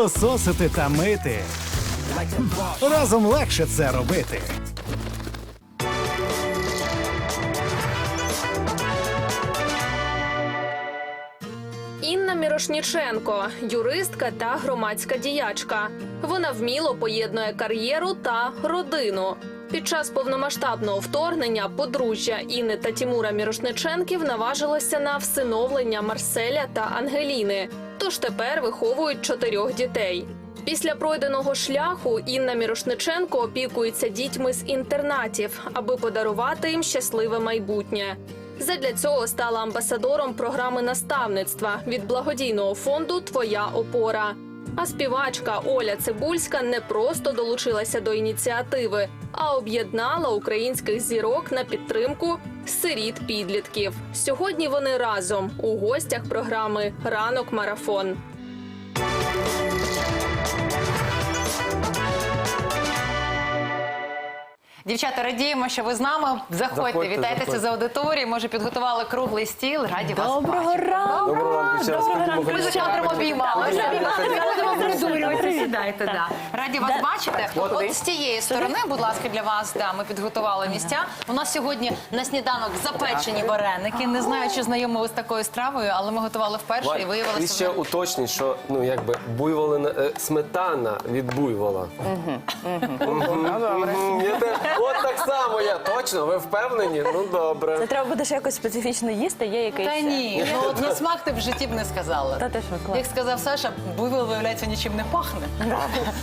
пилососити та мити. Разом легше це робити. Інна Мірошніченко, юристка та громадська діячка. Вона вміло поєднує кар'єру та родину. Під час повномасштабного вторгнення подружжя Інни та Тімура Мірошниченків наважилося на всиновлення Марселя та Ангеліни. Тож тепер виховують чотирьох дітей. Після пройденого шляху Інна Мірошниченко опікується дітьми з інтернатів, аби подарувати їм щасливе майбутнє. Задля цього стала амбасадором програми наставництва від благодійного фонду Твоя опора. А співачка Оля Цибульська не просто долучилася до ініціативи, а об'єднала українських зірок на підтримку сиріт підлітків. Сьогодні вони разом у гостях програми Ранок Марафон. Дівчата, радіємо, що ви з нами. Заходьте, Заходьте, вітайтеся заходьте. з аудиторії. Може, підготували круглий стіл. Раді вас Доброго бачити. ранку. Доброго ранку, ще раз Ми з Олександром обіймали. Ми обіймали. Придурюватися, сідайте. да. Раді вас бачити. От. З цієї сторони, будь ласка, для вас да, ми підготували місця. У нас сьогодні на сніданок запечені вареники. Не знаю, чи знайомі ви з такою стравою, але ми готували вперше і Валь, І ще уточніть, що ну якби буйволина е, сметана від буйвола. Я теж- От так само я точно. Ви впевнені? Ну добре. Це треба буде ще якось специфічно їсти, є якийсь. Та ні, ну от на смак ти в житті б не сказала. Та ти що, клас. Як сказав Саша, буйвол, виявляється, нічим не пахне.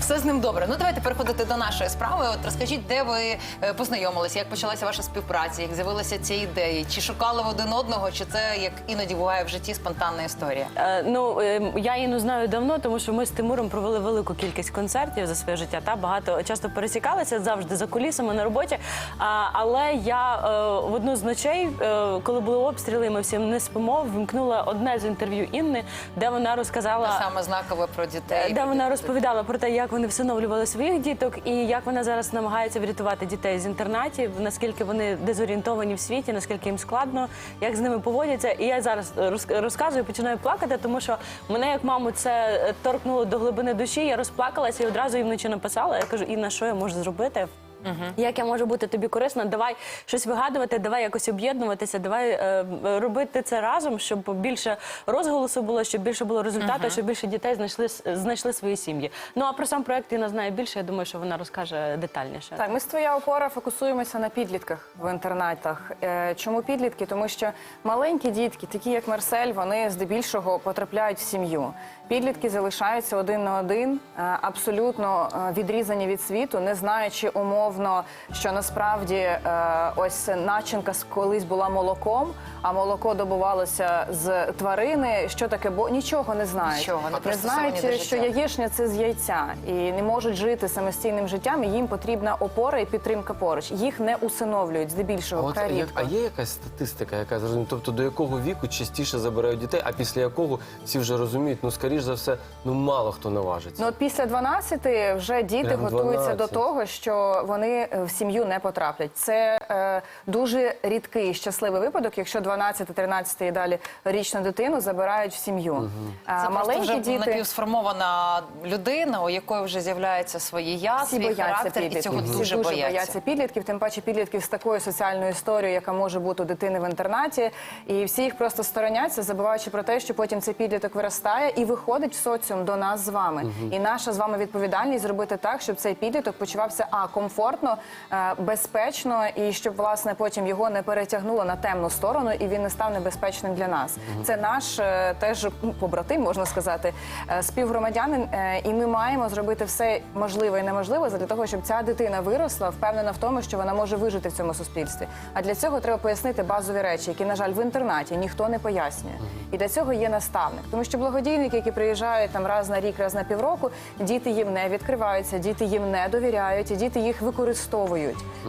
Все з ним добре. Ну давайте переходити до нашої справи. От розкажіть, де ви е, познайомилися, як почалася ваша співпраця, як з'явилися ці ідеї? Чи шукали ви один одного, чи це як іноді буває в житті спонтанна історія? Е, Ну е, я Інну знаю давно, тому що ми з Тимуром провели велику кількість концертів за своє життя. Та багато часто пересікалися завжди за кулісами на роботі. А, але я е, в одну з ночей, е, коли були обстріли, ми всім не спимо, вмкнула одне з інтерв'ю Інни, де вона розказала. Саме знакове про дітей. Де вона розповідала про те, як вони всиновлювали своїх діток, і як вона зараз намагається врятувати дітей з інтернатів, наскільки вони дезорієнтовані в світі, наскільки їм складно, як з ними поводяться. І я зараз роз- розказую, починаю плакати, тому що мене як маму це е, торкнуло до глибини душі. Я розплакалася і одразу їй вночі написала. Я кажу, Інна, що я можу зробити? Як я можу бути тобі корисна? Давай щось вигадувати, давай якось об'єднуватися, давай е, робити це разом, щоб більше розголосу було, щоб більше було результату, щоб більше дітей знайшли с- знайшли свої сім'ї. Ну а про сам проект Інна знає більше. Я думаю, що вона розкаже детальніше. Так, ми з твоя опора фокусуємося на підлітках в інтернатах. Е, Чому підлітки? Тому що маленькі дітки, такі як Марсель, вони здебільшого потрапляють в сім'ю. Підлітки залишаються один на один, е, абсолютно е, відрізані від світу, не знаючи умовно, що насправді е, ось начинка з- колись була молоком, а молоко добувалося з тварини. Що таке? Бо нічого не знають. Нічого, не не знають, що яєчня це з яйця і не можуть жити самостійним життям. і Їм потрібна опора і підтримка поруч. Їх не усиновлюють здебільшого. От, як- рідко. а є якась статистика, яка зрозуміє, тобто до якого віку частіше забирають дітей, а після якого всі вже розуміють, ну скоріш за все, ну мало хто наважиться. Ну от після 12 вже діти Прям готуються 12. до того, що вони е, в сім'ю не потраплять. Це е, дуже рідкий і щасливий випадок, якщо 12, 13 і далі річну дитину забирають в сім'ю. А Це просто маленькі вже діти напівсформована людина, у якої вже з'являються свої я, Всі свій бояться характер, і цього Всі дуже бояться. підлітків, тим паче підлітків з такою соціальною історією, яка може бути у дитини в інтернаті. І всі їх просто стороняться, забуваючи про те, що потім цей підліток виростає і виходить в соціум до нас з вами. І наша з вами відповідальність зробити так, щоб цей підліток почувався а комфортно, е, безпечно, і щоб власне потім його не перетягнуло на темну сторону, і він не став небезпечним для нас. Це наш е, теж ну, побратим, можна сказати, е, співгромадянин, і ми маємо зробити все можливе і неможливе для того, щоб ця дитина виросла, впевнена в тому, що вона може вижити в цьому суспільстві. А для цього треба пояснити базові речі, які, на жаль, в інтернаті ніхто не пояснює. І для цього є наставник, тому що благодійники, які приїжджають там раз на рік, раз на півроку, діти їм не відкриваються, діти їм не довіряють, і діти їх використовують,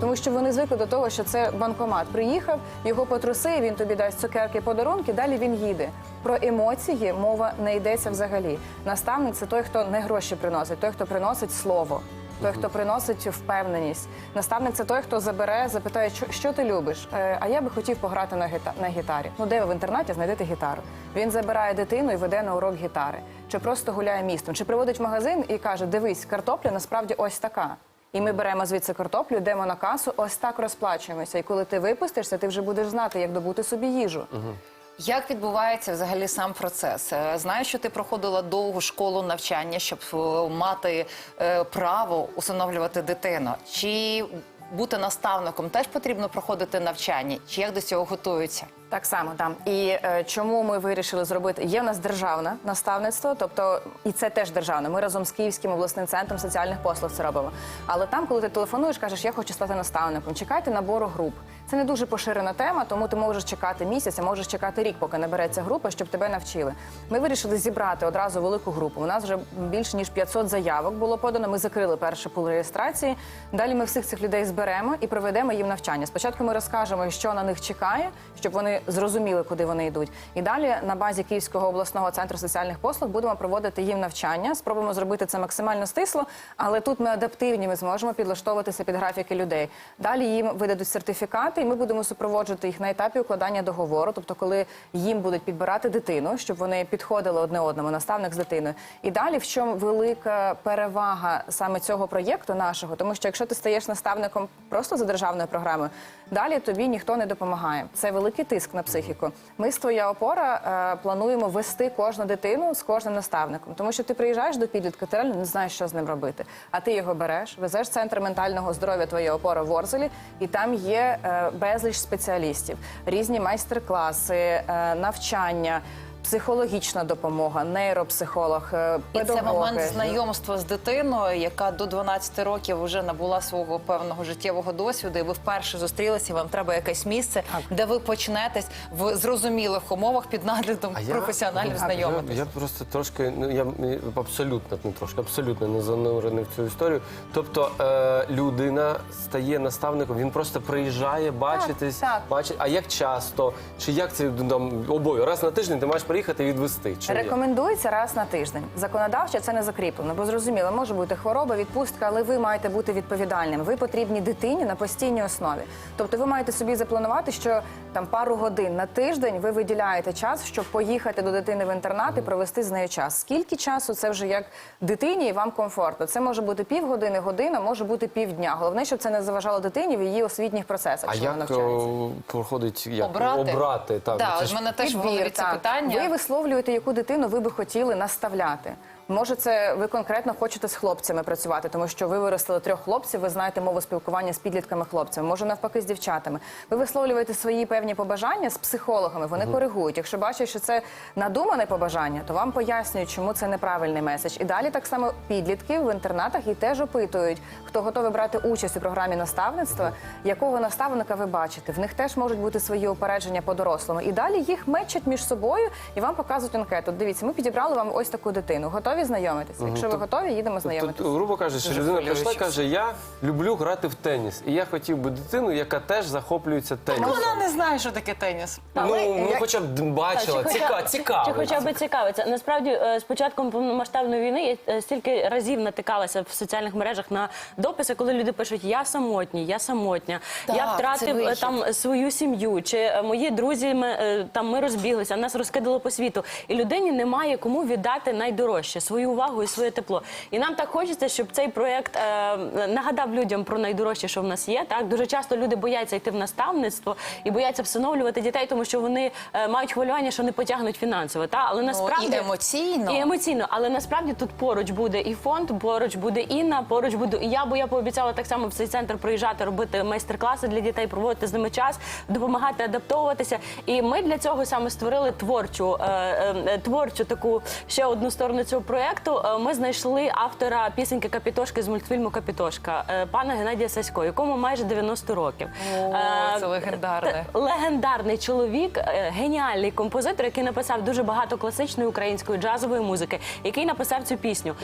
тому що вони звикли до того, що це банкомат. Приїхав, його потрусив, він тобі дасть цукерки, подарунки. Далі він їде. Про емоції мова не йдеться взагалі. Наставник це той, хто не гроші приносить, той, хто приносить слово. той, хто приносить впевненість. Наставник це той, хто забере, запитає, що, що ти любиш. Е, а я би хотів пограти на, гіта- на гітарі. Ну, де ви в інтернаті знайдете гітару? Він забирає дитину і веде на урок гітари, чи просто гуляє містом, чи приводить в магазин і каже: Дивись, картопля насправді ось така. І ми беремо звідси картоплю, йдемо на касу, ось так розплачуємося. І коли ти випустишся, ти вже будеш знати, як добути собі їжу. Як відбувається взагалі сам процес? Е, Знаю, що ти проходила довгу школу навчання, щоб е, мати е, право усиновлювати дитину. Чи бути наставником теж потрібно проходити навчання? Чи як до цього готуються? Так само там. І е, чому ми вирішили зробити? Є в нас державне наставництво, тобто і це теж державне. Ми разом з Київським обласним центром соціальних послуг це робимо. Але там, коли ти телефонуєш, кажеш, я хочу стати наставником, чекайте набору груп. Це не дуже поширена тема, тому ти можеш чекати місяць, а можеш чекати рік, поки набереться група, щоб тебе навчили. Ми вирішили зібрати одразу велику групу. У нас вже більше ніж 500 заявок було подано. Ми закрили перший пул реєстрації. Далі ми всіх цих людей зберемо і проведемо їм навчання. Спочатку ми розкажемо, що на них чекає, щоб вони зрозуміли, куди вони йдуть. І далі на базі Київського обласного центру соціальних послуг будемо проводити їм навчання. Спробуємо зробити це максимально стисло, але тут ми адаптивні. Ми зможемо підлаштовуватися під графіки людей. Далі їм видадуть сертифікати, і ми будемо супроводжувати їх на етапі укладання договору. Тобто, коли їм будуть підбирати дитину, щоб вони підходили одне одному, наставник з дитиною. І далі в чому велика перевага саме цього проєкту нашого, тому що якщо ти стаєш наставником просто за державною програмою, далі тобі ніхто не допомагає. Це великий тиск на психіку. Ми з твоя опора е, плануємо вести кожну дитину з кожним наставником, тому що ти приїжджаєш до підлітка, ти реально не знаєш, що з ним робити. А ти його береш, везеш в центр ментального здоров'я твоя опора в Орзелі, і там є е, безліч спеціалістів, різні майстер-класи, е, навчання. Психологічна допомога, нейропсихолог, е, І це момент знайомства з дитиною, яка до 12 років вже набула свого певного життєвого досвіду, і ви вперше зустрілися, і вам треба якесь місце, де ви почнетесь в зрозумілих умовах під наглядом професіоналів знайомитись. я просто трошки, ну я абсолютно не трошки, абсолютно не занурений в цю історію. Тобто е, людина стає наставником, він просто приїжджає, бачитись, так. бачить. А як часто? Чи як це ну, там обов'язково? Раз на тиждень ти маєш приїхати і відвести? Чи? Рекомендується раз на тиждень. Законодавчо це не закріплено, бо зрозуміло, може бути хвороба, відпустка, але ви маєте бути відповідальним. Ви потрібні дитині на постійній основі. Тобто, ви маєте собі запланувати, що там пару годин на тиждень ви виділяєте час, щоб поїхати до дитини в інтернат і провести з нею час. Скільки часу це вже як дитині і вам комфортно? Це може бути півгодини, година, може бути півдня. Головне, щоб це не заважало дитині в її освітніх процесах. А що вона як навчається. проходить як Обрати? обрати? Так, Да, це от ж мене теж в голові це питання. Ви висловлюєте, яку дитину ви би хотіли наставляти. Може, це ви конкретно хочете з хлопцями працювати, тому що ви виростили трьох хлопців, ви знаєте мову спілкування з підлітками хлопцями, може навпаки з дівчатами. Ви висловлюєте свої певні побажання з психологами, вони коригують. Якщо бачать, що це надумане побажання, то вам пояснюють, чому це неправильний меседж. І далі так само підлітки в інтернатах і теж опитують, хто готовий брати участь у програмі наставництва, якого наставника ви бачите. В них теж можуть бути свої упередження по дорослому. І далі їх мечать між собою і вам показують анкету. Дивіться, ми підібрали вам ось таку дитину. Готові знайомитися? Якщо ви готові, їдемо Тут, грубо кажучи, Дуже людина прийшла і каже: Я люблю грати в теніс. І я хотів би дитину, яка теж захоплюється тенісом. Вона не знає, що таке теніс. Ну, ну як- хоча б бачила, Чи ціка, хоча- цікаво. Чи хоча б цікавиться. Насправді, е, з початком повномасштабної війни я е, стільки разів натикалася в соціальних мережах на дописи, коли люди пишуть Я самотній, я самотня, Так, я це втратив е, вихід. там свою сім'ю, чи е, мої друзі ми, е, там ми розбіглися, нас розкидало по світу. І людині немає кому віддати найдорожче свою увагу і своє тепло. І нам так хочеться, щоб цей проект е, нагадав людям про найдорожче, що в нас є. Так дуже часто люди бояться йти в наставництво і бояться всиновлювати дітей, тому що вони е, мають хвилювання, що не потягнуть фінансово. Та але насправді і емоційно. і емоційно, але насправді тут поруч буде і фонд, поруч буде Інна, поруч буду і я, бо я пообіцяла так само в цей центр приїжджати, робити майстер-класи для дітей, проводити з ними час, допомагати адаптовуватися. І ми для цього саме створили творчу, е, е, творчу таку ще одну сторону цього проекту. Е, Ми знайшли автора пісеньки Капітошки з мультфільму Капітошка, е, пана Геннадія Сасько, якому майже 90 років. О, Е, це легендарне. Легендарний чоловік, геніальний композитор, який написав дуже багато класичної української джазової музики, який написав цю пісню.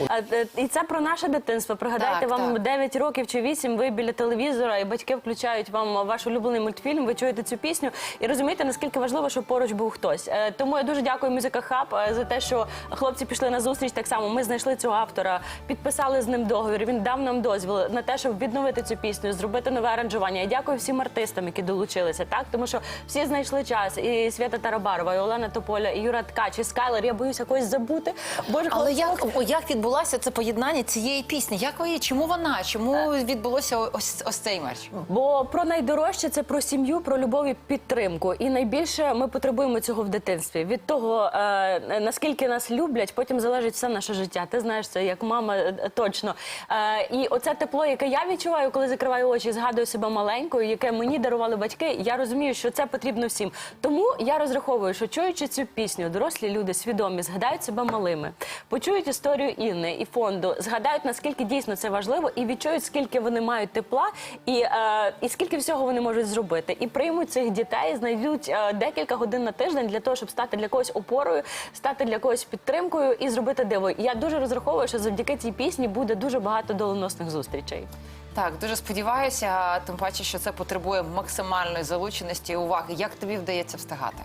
І це про наше дитинство. Пригадайте, Так, вам так. 9 років чи 8, ви біля телевізора, і батьки включають вам ваш улюблений мультфільм. Ви чуєте цю пісню і розумієте, наскільки важливо, щоб поруч був хтось. Тому я дуже дякую Музика Хаб за те, що хлопці пішли на зустріч. Так само ми знайшли цього автора, підписали з ним договір. Він дав нам дозвіл на те, щоб відновити цю пісню, зробити нове аранжування. Я дякую всім артистам, які долучилися, так тому що всі знайшли час. І Свята Тарабарова, і Олена Тополя, і Юра Ткач, і Скайлер. Я боюся когось забути. Боже, Але як, о, як відбулося це поєднання цієї пісні? Як ви? Чому вона? Чому відбулося ось ось цей мерч? Бо про найдорожче це про сім'ю, про любов і підтримку. І найбільше ми потребуємо цього в дитинстві. Від того, е, наскільки нас люблять, потім залежить все наше життя. Ти знаєш це як мама е, точно. Е, і оце тепло, яке я відчуваю, коли закриваю очі, згадую себе маленькою, яке мені дарували батьки. Я розумію, що це потрібно всім. Тому я розраховую, що чуючи цю пісню, дорослі люди свідомі згадають себе малими, почують історію Інни і фонду, згадають наскільки дійсно це важливо, і відчують, скільки вони мають тепла, і, е, і скільки всього вони можуть зробити. І приймуть цих дітей, знайдуть е, декілька годин на тиждень для того, щоб стати для когось опорою, стати для когось підтримкою і зробити диво. Я дуже розраховую, що завдяки цій пісні буде дуже багато доленосних зустрічей. Так, дуже сподіваюся, тим паче, що це потребує максимальної залученості і уваги. Як тобі вдається встигати?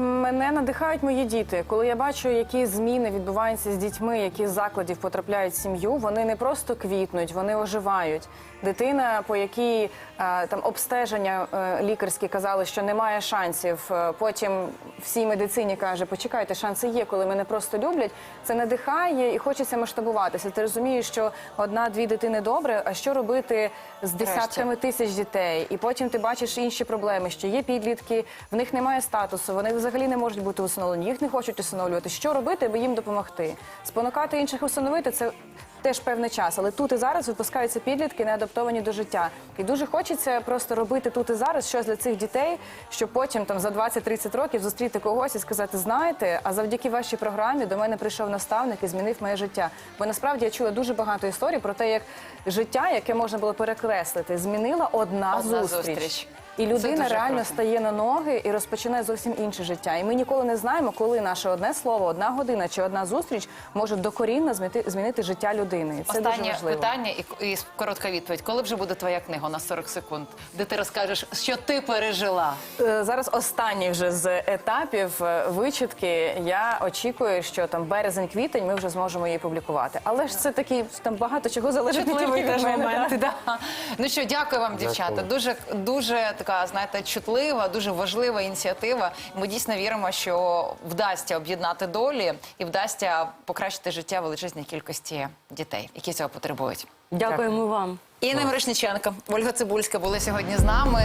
Мене надихають мої діти. Коли я бачу, які зміни відбуваються з дітьми, які з закладів потрапляють в сім'ю, вони не просто квітнуть, вони оживають. Дитина, по якій е, там обстеження е, лікарські казали, що немає шансів. е, Потім всій медицині каже, почекайте, шанси є, коли мене просто люблять. Це надихає і хочеться масштабуватися. Ти розумієш, що одна-дві дитини добре, а що робити з десятками тисяч дітей? І потім ти бачиш інші проблеми, що є підлітки, в них немає статусу, вони взагалі не можуть бути усиновлені, їх не хочуть усиновлювати. Що робити, аби їм допомогти? Спонукати інших усиновити це. Теж певний час, але тут і зараз випускаються підлітки, не адаптовані до життя. І дуже хочеться просто робити тут і зараз щось для цих дітей, щоб потім там за 20-30 років зустріти когось і сказати, знаєте, а завдяки вашій програмі до мене прийшов наставник і змінив моє життя. Бо насправді я чула дуже багато історій про те, як життя, яке можна було перекреслити, змінила одна, Одна зустріч. зустріч. І людина реально стає на ноги і розпочинає зовсім інше життя. І ми ніколи не знаємо, коли наше одне слово, одна година чи одна зустріч може докорінно змінити, змінити життя людини. І це дуже Останнє важливо. питання і, і коротка відповідь. Коли вже буде твоя книга на 40 секунд, де ти розкажеш, що ти пережила? Е, Зараз останній вже з етапів е, вичитки. Я очікую, що там березень-квітень ми вже зможемо її публікувати. Але ж це такі там багато чого залежить Чутливий від мене. Да. Ну що, дякую вам, дівчата. Дякую. Дуже дуже така, знаєте, чутлива, дуже важлива ініціатива. Ми дійсно віримо, що вдасться об'єднати долі і вдасться покращити життя величезній кількості дітей, які цього потребують. Дякуємо вам. Інна Мирошниченко, Ольга Цибульська були сьогодні з нами.